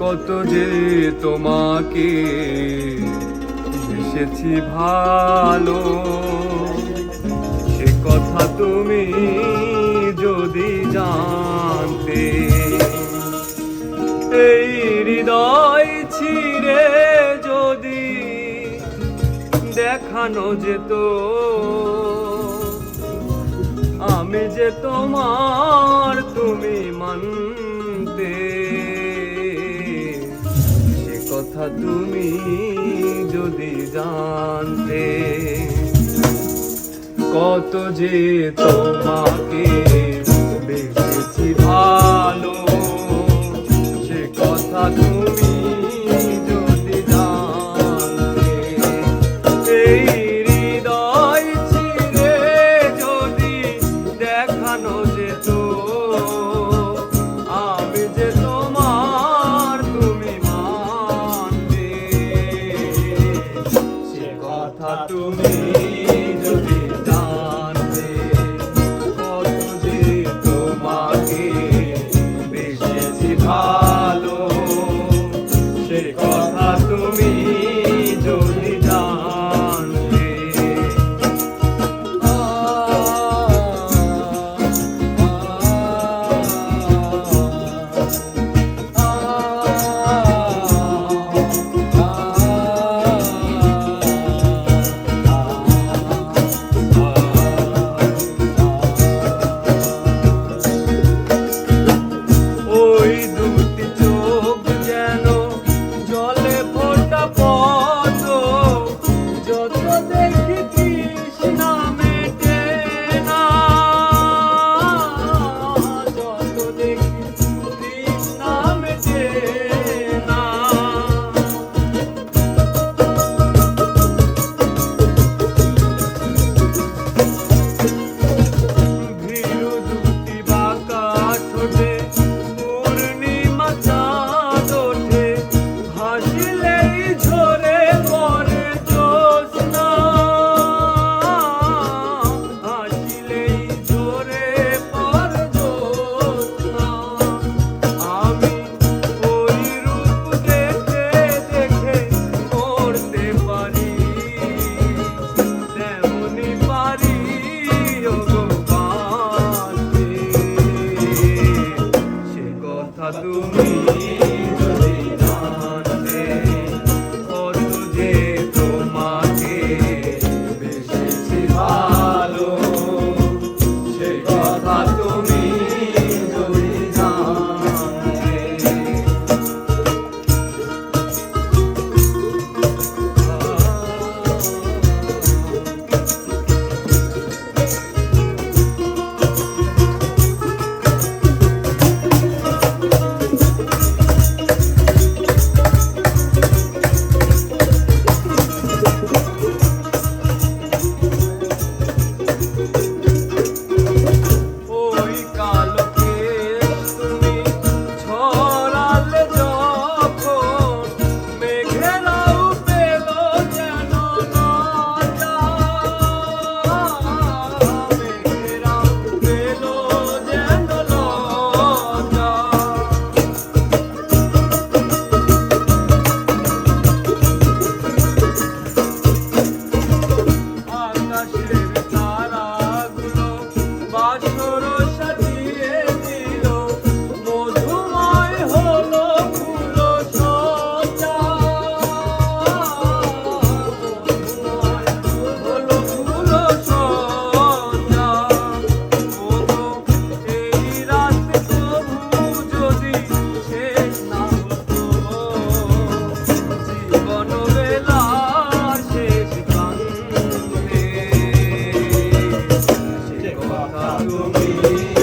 কত যে তোমাকে এসেছি ভালো। সে কথা তুমি যদি জানতে, এই হৃদয় ছিঁড়ে যদি দেখানো যেত, আমি যে তোমার তুমি মানতে কথা তুমি যদি জানতে কত যে তোমাকে Thank you.